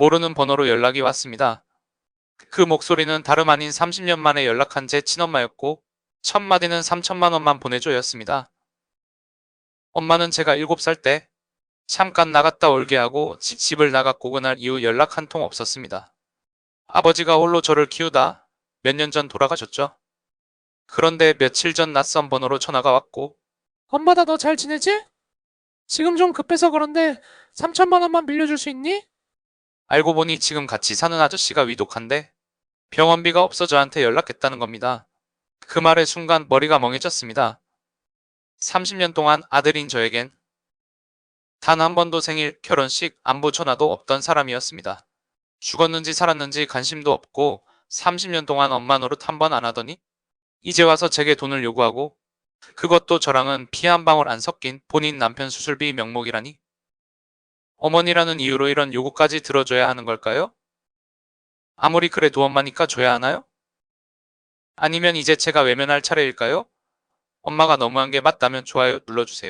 모르는 번호로 연락이 왔습니다. 그 목소리는 다름 아닌 30년 만에 연락한 제 친엄마였고 첫 마디는 3천만 원만 보내줘였습니다. 엄마는 제가 7살 때 잠깐 나갔다 올게 하고 지- 집을 나갔고 그날 이후 연락 한 통 없었습니다. 아버지가 홀로 저를 키우다 몇 년 전 돌아가셨죠. 그런데 며칠 전 낯선 번호로 전화가 왔고 엄마 나 너 잘 지내지? 지금 좀 급해서 그런데 3천만 원만 빌려줄 수 있니? 알고 보니 지금 같이 사는 아저씨가 위독한데 병원비가 없어 저한테 연락했다는 겁니다. 그 말에 순간 머리가 멍해졌습니다. 30년 동안 아들인 저에겐 단 한 번도 생일, 결혼식, 안부 전화도 없던 사람이었습니다. 죽었는지 살았는지 관심도 없고 30년 동안 엄마 노릇 한 번 안 하더니 이제 와서 제게 돈을 요구하고 그것도 저랑은 피 한 방울 안 섞인 본인 남편 수술비 명목이라니 어머니라는 이유로 이런 요구까지 들어줘야 하는 걸까요? 아무리 그래도 엄마니까 줘야 하나요? 아니면 이제 제가 외면할 차례일까요? 엄마가 너무한 게 맞다면 좋아요 눌러주세요.